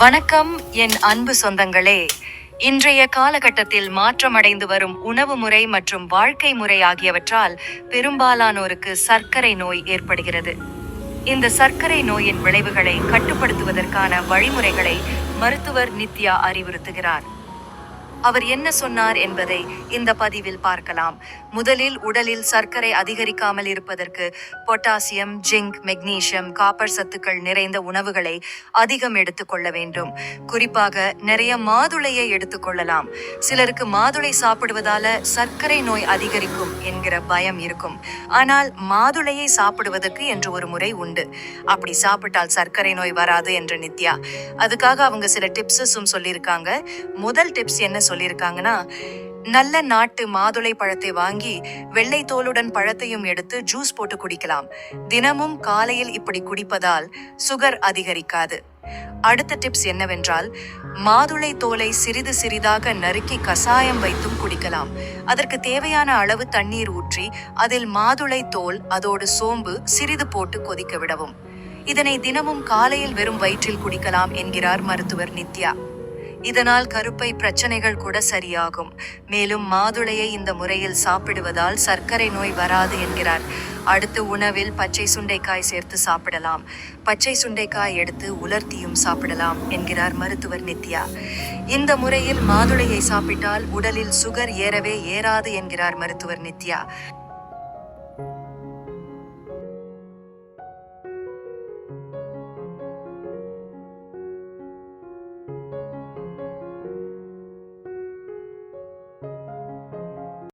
வணக்கம் என் அன்பு சொந்தங்களே. இன்றைய காலகட்டத்தில் மாற்றமடைந்து வரும் உணவு முறை மற்றும் வாழ்க்கை முறை ஆகியவற்றால் பெரும்பாலானோருக்கு சர்க்கரை நோய் ஏற்படுகிறது. இந்த சர்க்கரை நோயின் விளைவுகளை கட்டுப்படுத்துவதற்கான வழிமுறைகளை மருத்துவர் நித்யா அறிவுறுத்துகிறார். அவர் என்ன சொன்னார் என்பதை இந்த பதிவில் பார்க்கலாம். முதலில் உடலில் சர்க்கரை அதிகரிக்காமல் இருப்பதற்கு பொட்டாசியம் ஜிங்க் மெக்னீசியம் காப்பர் சத்துக்கள் நிறைந்த உணவுகளை அதிகம் எடுத்துக்கொள்ள வேண்டும். குறிப்பாக நிறைய மாதுளையை எடுத்துக்கொள்ளலாம் சிலருக்கு மாதுளை சாப்பிடுவதால சர்க்கரை நோய் அதிகரிக்கும் என்கிற பயம் இருக்கும். ஆனால் மாதுளையை சாப்பிடுவதற்கு என்று ஒரு முறை உண்டு. அப்படி சாப்பிட்டால் சர்க்கரை நோய் வராது என்று நித்யா. அதுக்காக அவங்க சில டிப்ஸஸும் சொல்லியிருக்காங்க. முதல் டிப்ஸ் என்ன சொல்லியிருக்காங்கன்னா நல்ல நாட்டு மாதுளை பழத்தை வாங்கி வெள்ளை தோலுடன் பழத்தையும் எடுத்து ஜூஸ் போட்டு குடிக்கலாம். தினமும் காலையில் இப்படி குடிப்பதால் சுகர் அதிகரிக்காது. அடுத்த டிப்ஸ் என்னவென்றால் மாதுளை தோலை சிறிது சிறிதாக நறுக்கி கசாயம் வைத்தும் குடிக்கலாம். அதற்கு தேவையான அளவு தண்ணீர் ஊற்றி அதில் மாதுளை தோல் அதோடு சோம்பு சிறிது போட்டு கொதிக்க விடவும். இதனை தினமும் காலையில் வெறும் வயிற்றில் குடிக்கலாம் என்கிறார் மருத்துவர் நித்யா. இதனால் கருப்பை பிரச்சனைகள் கூட சரியாகும். மேலும் மாதுளையை இந்த முறையில் சாப்பிடுவதால் சர்க்கரை நோய் வராது என்கிறார். அடுத்து உணவில் பச்சை சுண்டைக்காய் சேர்த்து சாப்பிடலாம். பச்சை சுண்டைக்காய் எடுத்து உலர்த்தியும் சாப்பிடலாம் என்கிறார் மருத்துவர் நித்யா. இந்த முறையில் மாதுளையை சாப்பிட்டால் உடலில் சுகர் ஏறவே ஏறாது என்கிறார் மருத்துவர் நித்யா.